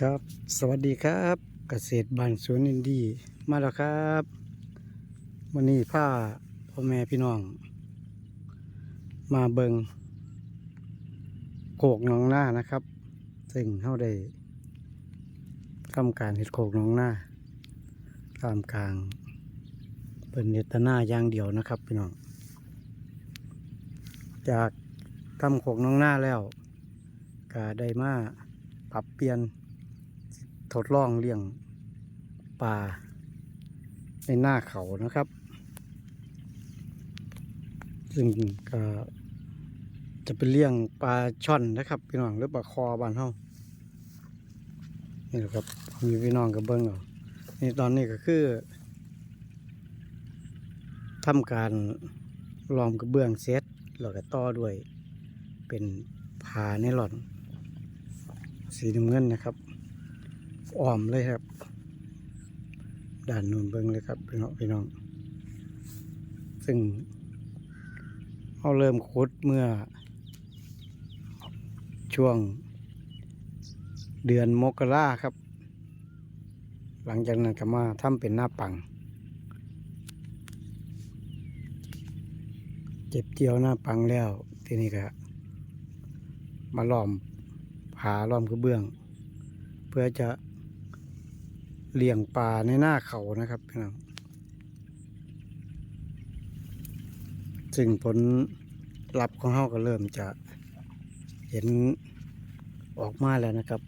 ครับสวัสดีครับเกษตรบ้านสวนอินดีมาแล้วครับวันนี้พาพ่อแม่พี่น้อง มาเบิงโขกหน้องหน้านะครับ ซึ่งเขาได้ทำการเห็ดโขกหน้องหน้าตามกลางเป็นเนตนาอย่างเดียวนะครับพี่น้อง จากทำโขกหน้องหน้าแล้ว ก็ได้มาปรับเปลี่ยนทดลองเลี้ยงปลาในหน้าเขานะครับ ซึ่งก็จะเป็นเลี้ยงปลาช่อนนะครับพี่น้องหรือปลาคอบ้านเฮานี่แหละครับมีพี่น้องกับเบิ้งเอานี่ตอนนี้ก็คือทำการล้อมกระเบื้องเซตแล้วก็ต่อด้วยเป็นผาในหล่อน สีน้ำเงินนะครับอ้อมเลยครับด่านนูนเบิ้งเลยครับพี่น้องพี่น้อง ซึ่งเขาเริ่มขุดเมื่อ ช่วงเดือนมกราครับ หลังจากนั้นก็มาทำเป็นหน้าปัง เจ็บเจียวหน้าปังแล้ว ทีนี้ก็มาล้อม ผาล้อมกระเบื้อง เพื่อจะเลี้ยงปลาในหน้าเขานะครับพี่น้องซึ่งผลลัพธ์ของเขาก็เริ่มจะเห็นออกมาแล้วนะครับ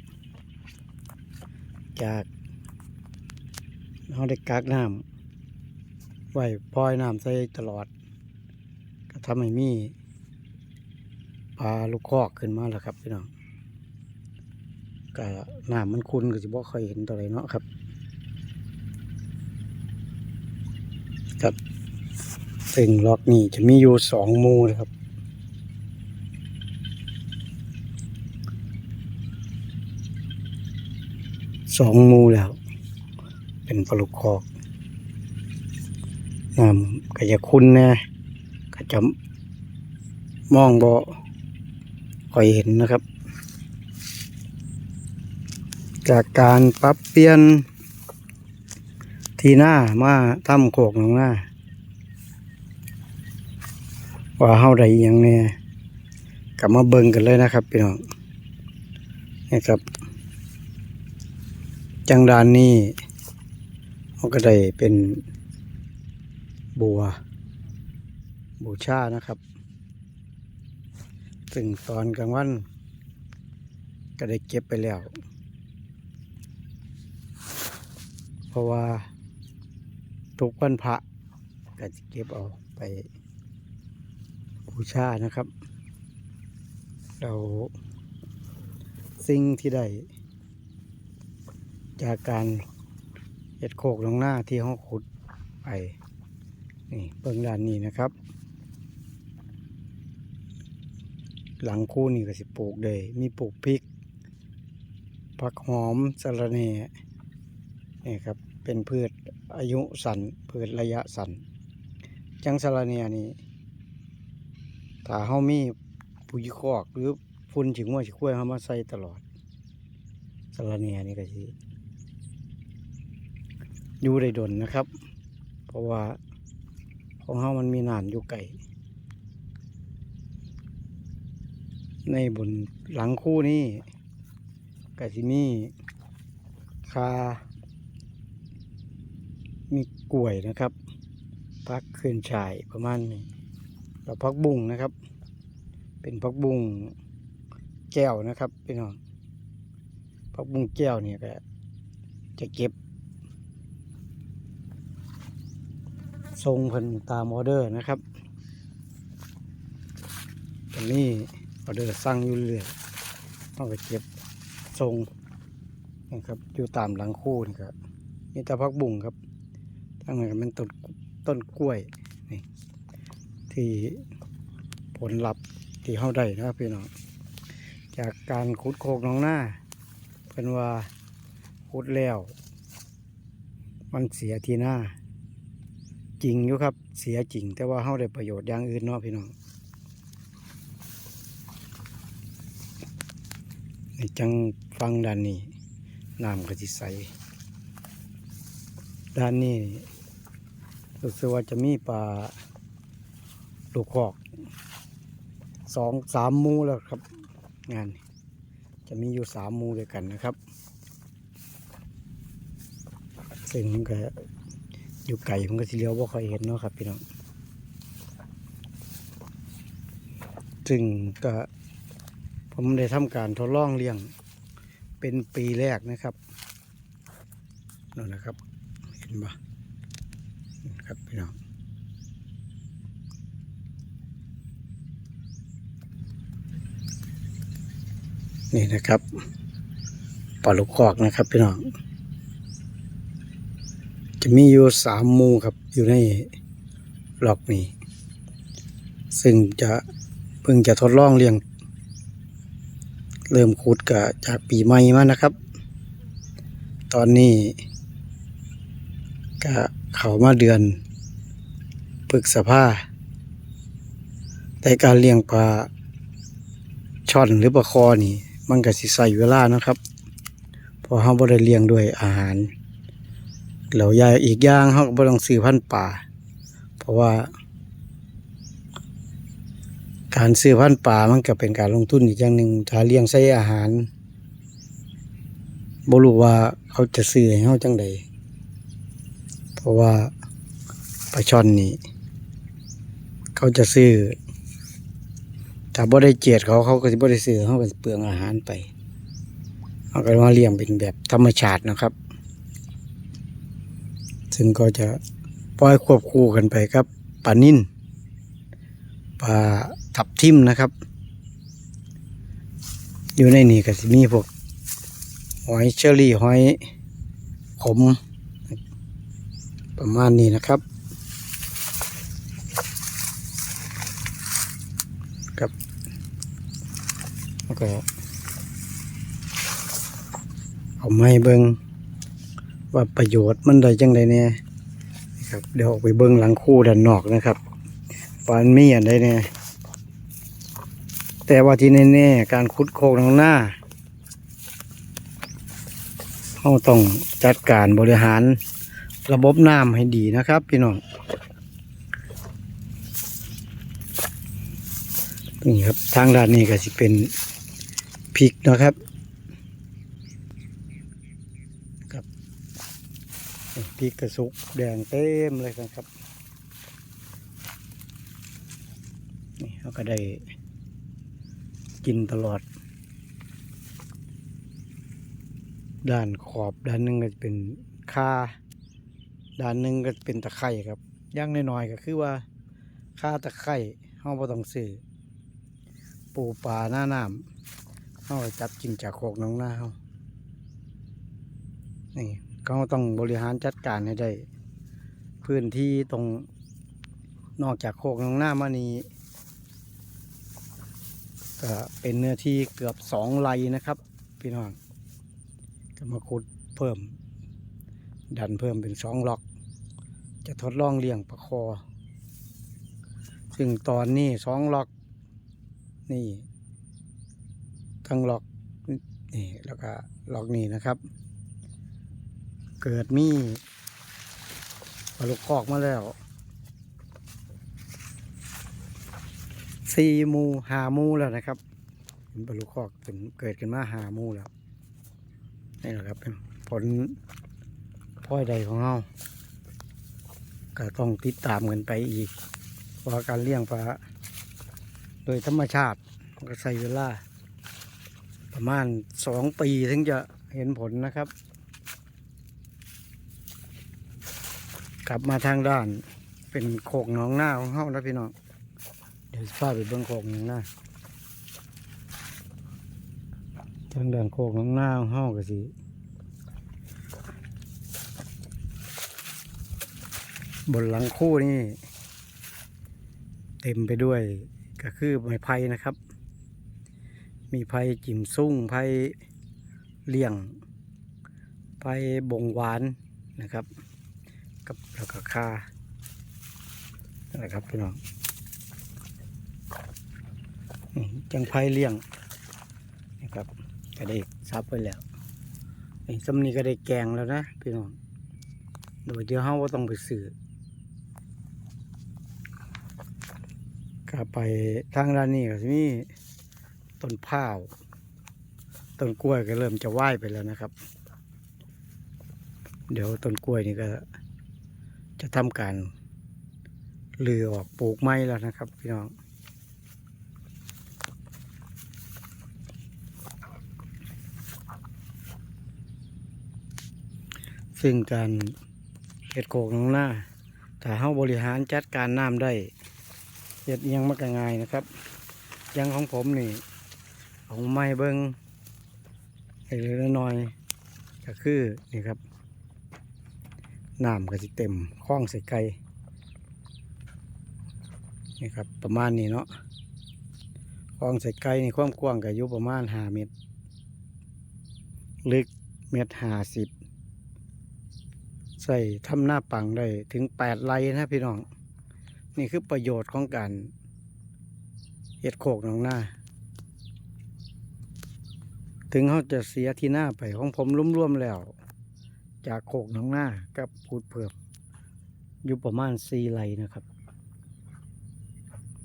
จากเขาได้กักน้ำไว้ปล่อยน้ำใส่ตลอด ก็ทำให้มีปลาลูกคอกขึ้นมาแล้วครับพี่น้อง ก็น้ำมันคุณก็จะบ่ค่อยเห็นตัวไรเนาะครับ ครับซึ่งล็อกนี้จะมีอยู่สองมูนะครับสองมูแล้ว เป็นปลาลูกคอกน้ำก็จะคุ้นน่ก็จะมองบ่ค่อยเห็นนะครับ จากการปรับเปลี่ยนทีหน้ามาทำโขกหนองหน้า ว่าเฮาได้อหยังแน่กลับมาเบิ่งกันเลยนะครับพี่น้องนี่ครับ จังดานนี้เขาก็ได้เป็นบัว บูชานะครับ ซึ่งตอนกลางวันก็ได้เก็บไปแล้ว เพราะว่าทุกวันพระก็จะเก็บเอาไปบูชานะครับ เราสิ่งที่ได้จากการเห็ดโขกลงหน้าที่ห้องขุดไปนี่เบื้องด้านนี้นะครับ หลังคู่นี่ก็สิปลูกเลยมีปลูกพริกผักหอมสะระแหน่ นี่ครับเป็นพืชอายุสั้นพืชระยะสั้นจังสะระแหน่นี่ถ้าเฮามีปุ๋ยคอกหรือฝุ่นฉิงว่าฉิงคุ้ยเฮามาใส่ตลอดสะระแหน่นี่ก็สิอยู่ได้ดนนะครับ เพราะว่าของเฮามันมีน้ำอยู่ไกลในบนหลังคู่นี้ก็สิมีคา มีกล้วยนะครับพักขึ้นฉายประมาณนี้แล้วพักบุ้งนะครับ เป็นพักบุ้งแก้วนะครับพี่น้องพักบุ้งแก้วเนี่ยก็จะเก็บ ทรงพิ่นตามออเดอร์นะครับตอนนี้ออเดอร์สั่งอยู่เรื่อยต้องไปเก็บทรงนะครับอยู่ตามหลังคู่นี่ครับมีแต่พักบุ้งครับ ทั้งนั้นก็เป็นต้นต้นกล้วยนี่ที่ผลลัพธ์ที่เข้าได้นะครับพี่น้องจากการขุดโคกน้องหน้าเป็นว่าขุดแล้ว มันเสียทีหน้า จริงอยู่ครับเสียจริง แต่ว่าเข้าได้ประโยชน์อย่างอื่นเนาะพี่น้องในจังฟังด้านนี้น้ำก็สิใส ด้านนี้รู้สึกว่าจะมีปลาลูกคอกสองสามมูแล้วครับ งาน จะมีอยู่สามมูด้วยกันนะครับซึ่งมันก็อยู่ไก่มันก็สิเลี้ยวว่าค่อยเห็นเนาะครับพี่น้องซึ่งก็ผมได้ทำการทดลองเลี้ยงเป็นปีแรกนะครับนั่นนะครับ ห็นปะนี่ครับพี่น้องนี่นะครับปลาลูกคอกนะครับพี่น้องจะมีอยู่สามมูครับอยู่ในหลอกนี้ ซึ่งจะเพิ่งจะทดลองเลี้ยง เริ่มขุดกะจากปีใหม่มานะครับ ตอนนี้ ก็เขามาเดือนพฤษภาแต่การเลี้ยงปลาช่อนหรือปลาคอนี่ มันก็สิใส่เวลานะครับเพอเขาบ่ได้เลี้ยงด้วยอาหารแล้วยาอีกอย่างเขาก็บ่ต้องซื้อพันธุ์ป่า เพราะว่า การซื้อพันธุ์ป่ามันก็เป็นการลงทุนอีกอย่างหนึ่งถ้าเลี้ยงใส่อาหารบ่รู้ว่าเขาจะซื้อให้เขาจังใด เพราะว่าปลาช่อนนี่ เขาจะซื้อถ้าบ่ได้เจียดเขาเขาก็สิบ่ได้ซื้อเขาก็สิเปลืองอาหารไปเขาก็มาเลี้ยงเป็นแบบธรรมชาตินะครับ ซึ่งก็จะปล่อยควบคู่กันไปครับปลานิ่นปลาทับทิมนะครับ อยู่ในนี่ก็จะมีพวกหอยเชอรี่หอยขม ประมาณนี้นะครับ ครับแล้วก็เอาไม้เบิงว่าประโยชน์มันได้จังไดเนี่ยครับเดี๋ยวออกไปเบิ้งหลังคู่ด้านนอกนะครับว่านมีอันใดเนี่ยแต่ว่าที่แน่ๆการขุดโคกทางหน้าเราต้องจัดการบริหาร ระบบน้ำให้ดีนะครับ พี่น้องนี่ครับทางด้านนี้ก็สิเป็นพริกนะครับกับพริกกระสุกแดงเต็มเลยนะครับนี่เราก็ได้กินตลอด ด้านขอบด้านนึงก็จะเป็นคา ด้านหนึ่งก็เป็นตะไคร่ครับย่างน้อยๆก็คือว่าค่าตะไคร่เฮาบ่ต้องซื้อปูปลาหน้าน้ำเฮาก็จับกินจากโคกน้องหน้าเฮานี่เขาต้องบริหารจัดการให้ได้ พื้นที่ตรงนอกจากโคกน้องหน้ามานี้ก็เป็นเนื้อที่เกือบสองไร่นะครับ พี่น้องก็มาขุดเพิ่ม ดันเพิ่มเป็นสองล็อก จะทดลองเลี้ยงปลาคอ ซึ่งตอนนี้สองล็อก นี่ทั้งล็อกนี่แล้วก็ล็อกนี้นะครับ เกิดมีปลาลูกคอกมาแล้วสี่มูหามูแล้วนะครับเป็นปลาลูกคอกเป็นเกิดขึ้นมาหามูแล้วนี่แหละครับเป็นผลพลอยใดของเรา ก็ต้องติดตามกันไปอีก เพราะการเลี้ยงปลาโดยธรรมชาติก็ใช้เวลา ประมาณสองปีถึงจะเห็นผลนะครับ กลับมาทางด้านเป็นโขกหนองหน้าของเฮานะพี่น้องเดี๋ยวพาไปเบิ่งโขกหนองหน้าทางด้านโขกหนองหน้าของเฮาก็สิ บนหลังคู่นี่ เต็มไปด้วยก็คือไม้ไผ่นะครับ มีไผ่จิ่มซุ่งไผ่เลี่ยงไผ่บงหวานนะครับ กับแล้วก็คานะครับพี่น้องจังไพเลี้ยงนะครับก็ได้ซับไปแล้วนี่สำนีก็ได้แกงแล้วนะพี่น้องโดยที่เฮาบ่ต้องไปซื้อ ไปทางด้านนี้ก็สิมีต้นพร้าวต้นกล้วยก็เริ่มจะไหวไปแล้วนะครับ เดี๋ยวต้นกล้วยนี่ก็ จะทำการเลือออกปลูกไม้แล้วนะครับ พี่น้องซึ่งการเห็ดโขกน้องหน้าถ้าเฮาบริหารจัดการน้ำได้ เห็ดอิหยังมักง่ายนะครับยังของผมนี่ของไม้เบิงเล็กน้อยก็คือนี่ครับน้ำก็สิเต็มคล้องใส่ไก่นี่ครับประมาณนี้เนาะคล้องใส่ไก่นี่ความกว้างก็อยู่ประมาณห้าเมตร ลึกเมตรห้าสิบใส่ทำหน้าปังได้ถึงแปดไร่นะพี่น้อง นี่คือประโยชน์ของการเห็ดโขกหนองหน้า ถึงเขาจะเสียที่หน้าไปของผมร่วมๆแล้ว จากโขกหนองหน้ากับพูดเพิ่มอยู่ประมาณสี่ไรนะครับ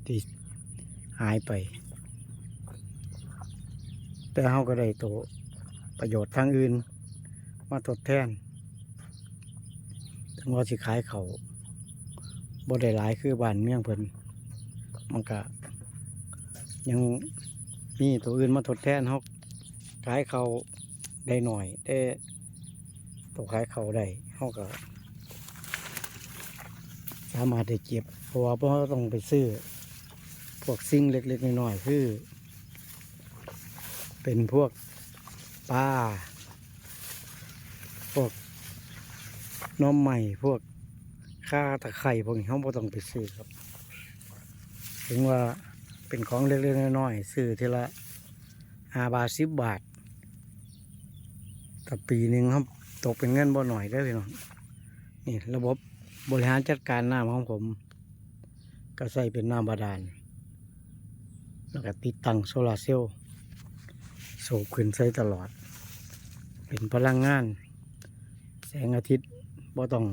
ที่หายไป แต่เขาก็ได้โตวประโยชน์ทางอื่น มาทดแทนถึงว่าสิขายเขา บ่ได้หลายคือบ้านเมี่ยงเพิ่นมันก็ยังมีตัวอื่นมาทดแทนเขาขายเขาได้หน่อยแต่ตัวขายเขาได้เขาก็สามารถได้เก็บเพราะว่าเพราะต้องไปซื้อ พวกสิ่งเล็กๆน้อยๆคือ เป็นพวกปลาพวกน้อมใหม่พวก ข้าตะไคร่พวกนี้เขาบ่ต้องไปซื้อครับ ถึงว่าเป็นของเล็กๆน้อยๆซื้อทีละห้าบาทสิบบาทแต่ปีหนึ่งเขาตกเป็นเงินบ่หน่อยได้พี่น้องนี่ระบบบริหารจัดการน้ำของผม ก็ใส่เป็นน้ำบาดาลแล้วก็ติดตั้งโซลาร์เซลล์สูบขึ้นใส่ตลอด เป็นพลังงาน แสงอาทิตย์บ่ต้อง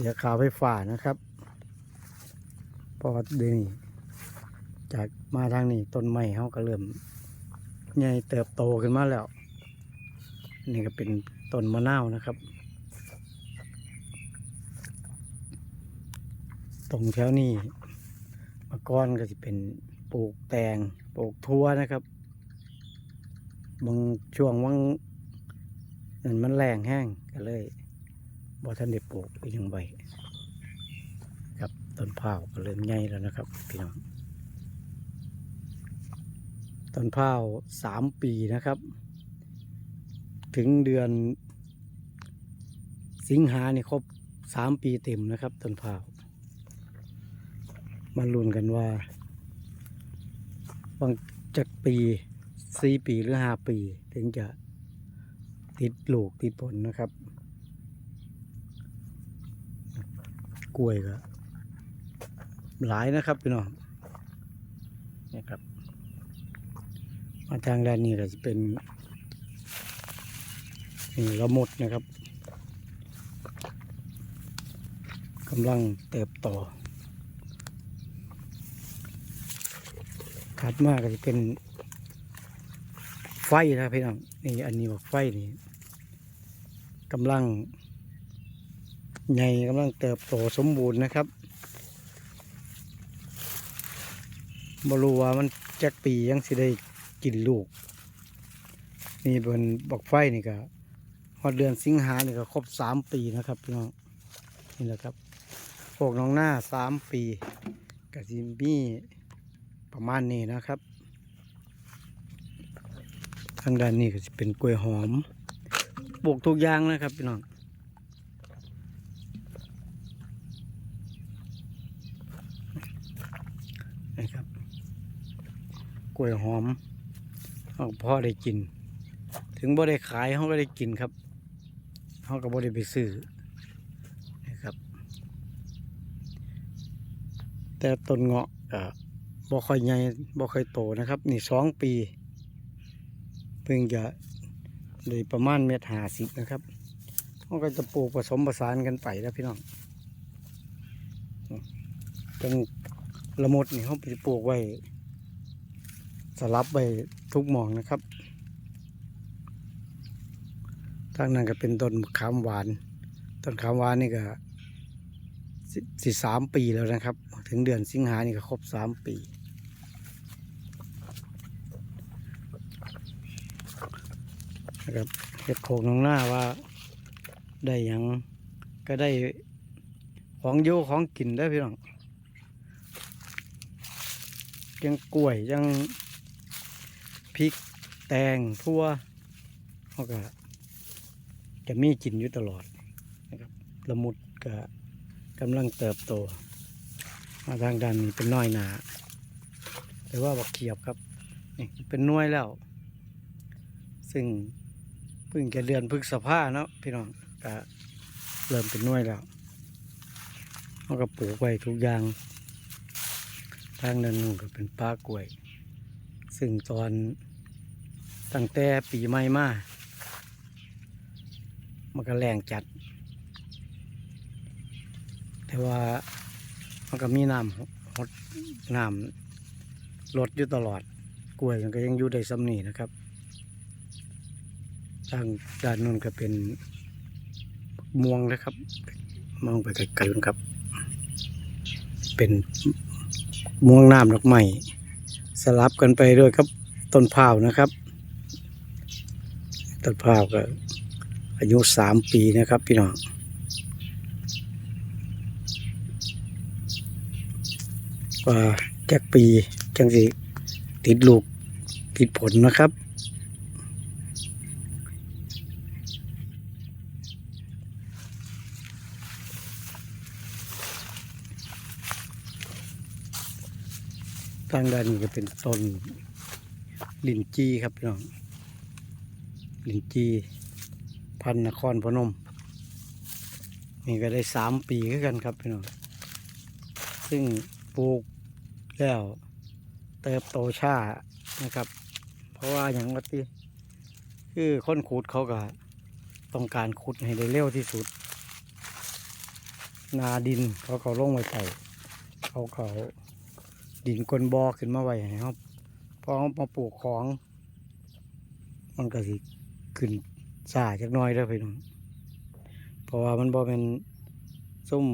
สียค่าไฟฟ้านะครับเพอเดี๋ยวนี้จากมาทางนี้ต้นไม้เขาก็เริ่มใหญ่เติบโตขึ้นมาแล้ว นี่ก็เป็นต้นมะนาวนะครับ ตรงแถวนี้มาก่อนก็จะเป็นปลูกแตงปลูกทั่วนะครับ บางช่วงว่างนั่นมันแรงแห้งก็เลย บ่ทันได้ปลูกอีกยังใบครับต้นพร้าก็เริ่มใหญ่แล้วนะครับ พี่น้องต้นพร้าสามปีนะครับ ถึงเดือน สิงหาเนี่ยครบสามปีเต็มนะครับต้นพร้ามาลุ้นกันว่าบางจากปีสี่ปีหรือห้าปี ถึงจะติดลูกติดผลนะครับ กล้วยก็หลายนะครับพี่น้องนี่ครับ มาทางด้านนี้ก็จะเป็นนี่ละมดนะครับกำลังเติบโตถัดมาก็จะเป็นไฟนะพี่น้องนี่อันนี้บอกไฟนี่กำลัง ใหญ่กำลังเติบโตสมบูรณ์นะครับบรูว่ามันจักปียังสิได้กินลูก นี่เป็นบอกไฟนี่ก็พอเดือนสิงหาเนี่ยก็ครบสามปีนะครับพี่น้องนี่แหละครับพวกน้องหน้าสามปีกับจิมมี่ประมาณนี้นะครับทางด้านนี้ก็จะเป็นกล้วยหอมปลูกทุกอย่างนะครับพี่น้องนะครับกล้ วยหอมเอาพ่อได้กิน ถึงบ่ได้ขายเขาก็ได้กินครับเขาก็บ่ได้ไปซื้อนะครับ แต่ต้นเงาะก็บ่ค่อยใหญ่บ่ค่อยโตนะครับ นี่สองปีเพิ่งจะได้ประมาณเมตรหาสิบนะครับเขาก็จะปลูกผสมผสานกันไปแล้วพี่น้องจังละมดนี่เขาไปปลูกไว้ สลับไว้ทุกหมองนะครับทางนั้นก็เป็นต้นขามหวาน ต้นขามหวานนี่ก็สิสามปีแล้วนะครับ ถึงเดือนสิงหานี่ก็ครบสามปี นะครับเห็ดโขกน้องหน้าว่าได้ยังก็ได้ของโยของกินได้พี่น้องยังกล้วยยัง พริก แตงทั่วเขาก็จะมีกินอยู่ตลอดนะครับละมุดก็กำลังเติบโต มาทางด้านนี้เป็นน้อยหนา แต่ว่าบักเขียบครับนี่เป็นน้วยแล้ว ซึ่งเพิ่งจะเดือนพฤษภาเนาะพี่น้องก็เริ่มเป็นน่วยแล้วเขาก็ปลูกไว้ทุกอย่างทางนั้นนู่นก็เป็นป้ากล้วย ซึ่งตอน ตั้งแต่ปีใหม่มามันก็แรงจัด แต่ว่ามันก็มีน้ำหดน้ำลดอยู่ตลอด กล้วยมันก็ยังอยู่ได้ซ้ำนี่นะครับทางด้านนู้นก็เป็นม่วงนะครับ มองไปไกลๆนะครับ เป็นม่วงน้ำดอกไม้สลับกันไปด้วยครับต้นพร้าวนะครับ ต้นพร้าวก็อายุสามปีนะครับ พี่น้องกว่าแจ็กปีจังสิติดลูกติดผลนะครับทางด้านนี้ก็เป็นต้นลินจีครับพี่น้อง ลินจีพันนครพนม นี่ก็ได้สามปีคือกันครับพี่น้องซึ่งปลูกแล้วเติบโตช้านะครับ เพราะว่าอย่างว่าที่คือคนขุดเขาก็ต้องการขุดให้ได้เร็วที่สุด นาดินเขาเขาลงไว้ใส่เขาเขาดินก้นบ่อขึ้นมาไว้ให้ครับพอเขามาปลูกของ มันก็สิ ขึ้นซาจักน้อยแล้วพี่น้องเพราะว่ามันบ่เป็นส้ม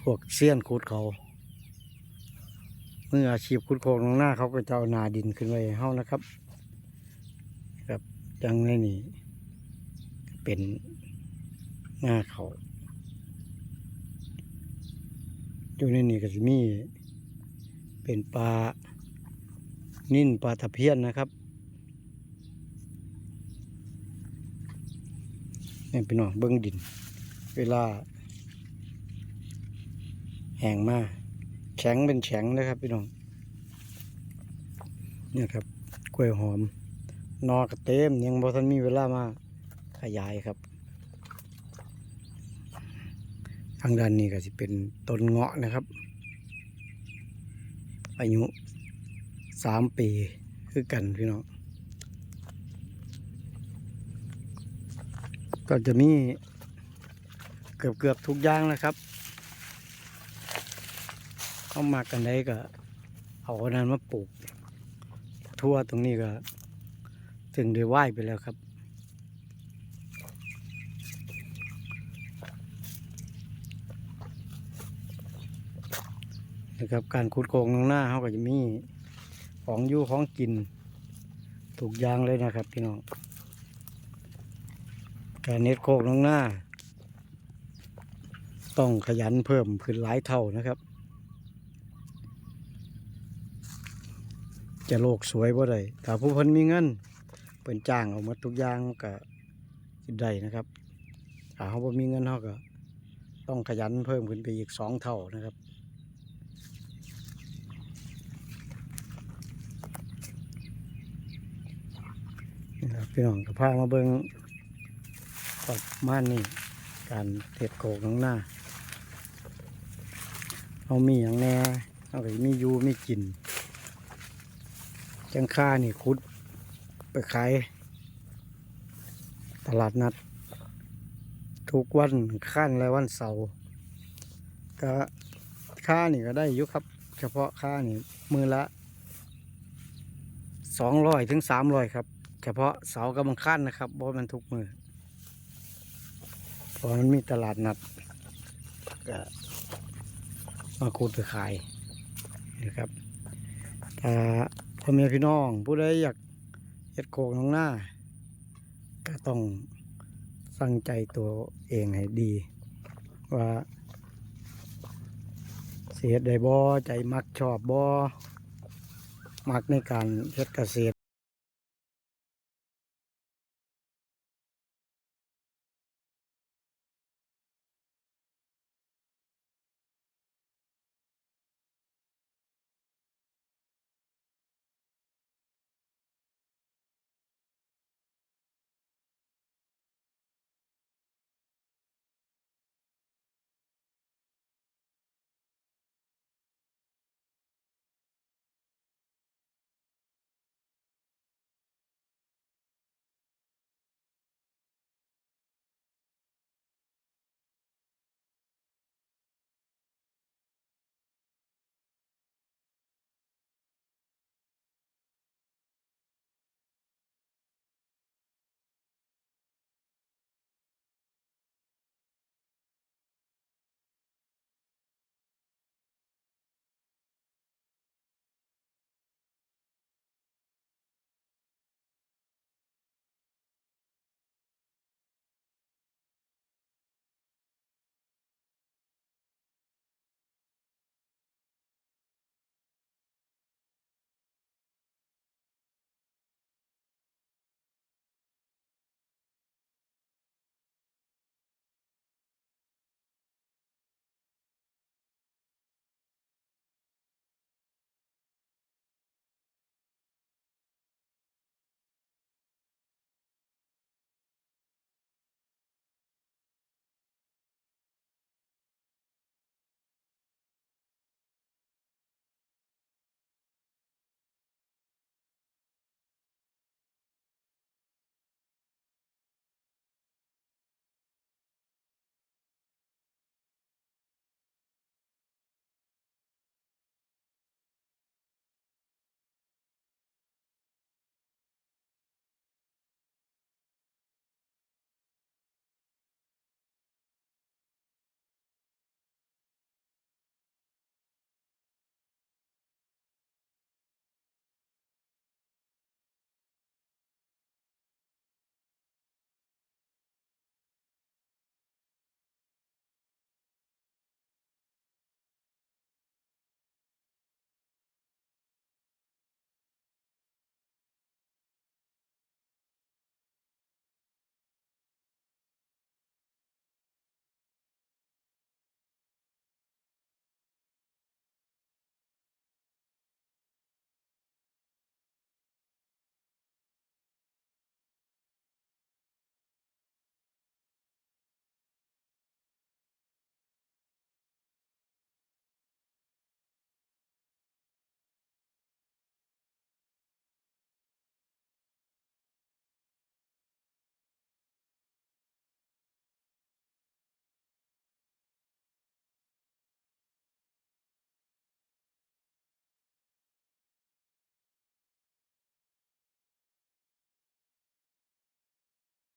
พวกเสี้ยนขุดเขา เมื่ออาชีพขุดโคลงลงหน้าเขาก็จะเอานาดินขึ้นไว้ให้านะครับ ครับจังในนี่เป็นหน้าเขาอยู่ในนี่ก็จะมีเป็นปลานิ่นปลาตะเพียนนะครับ นี่พี่น้องเบิ้งดิน เวลา แห้งมากแข็งเป็นแข็งนะครับพี่น้องเนี่ยครับกล้วยหอม นอกระเต็มยังบ่ทันมีเวลามาขยายครับ ทางด้านนี้ก็จะเป็นต้นเงาะนะครับ อายุสามปีคือกันพี่น้อง ก็จะมีเกือบเกือบทุกอย่างนะครับเข้ามากันได้ก็เอาอันนั้นมาปลูก ทั่วตรงนี้ก็ ถึงได้ไหว้ไปแล้วครับ นะครับการขุดโคงตรงหน้าเขาก็จะมีของอยู่ของกินถูกยางเลยนะครับพี่น้อง การเน็ตโคกตรงหน้า ต้องขยันเพิ่มขึ้นหลายเท่านะครับ จะโลกสวยบ่ได้ถ้าผู้คนมีเงินเป็นจ้างเอาหมดทุกอย่างก็สิได้นะครับถ้าเขาบ่มีเงินเขาก็ต้องขยันเพิ่มขึ้นไปอีกสองเท่านะครับนี่ครับพี่น้องกับพามาเบิง กับม่านนี่การเห็ดโกกน้องหน้าเอามีอย่างแน่เอาไปมียูมีกิน จังค่านี่คุดไปขายตลาดนัด ทุกวันขั้นและวันเสาร์ก็ค่านี่ก็ได้อยู่ครับ เฉพาะค่านี่มือละสองร้อยถึงสามร้อยครับ เฉพาะเสาร์กับบังคันนะครับเพราะมันทุกมือ เพราะมันมีตลาดนัดก็มาคูดไปขายนะครับถ้าพ่อแม่พี่น้อง ผู้ใดอยากเฮ็ดโคกน้องหน้า ก็ต้องสั่งใจตัวเองให้ดี ว่าเสียดได้บ่ใจมักชอบบ่มักในการเฮ็ดเกษตร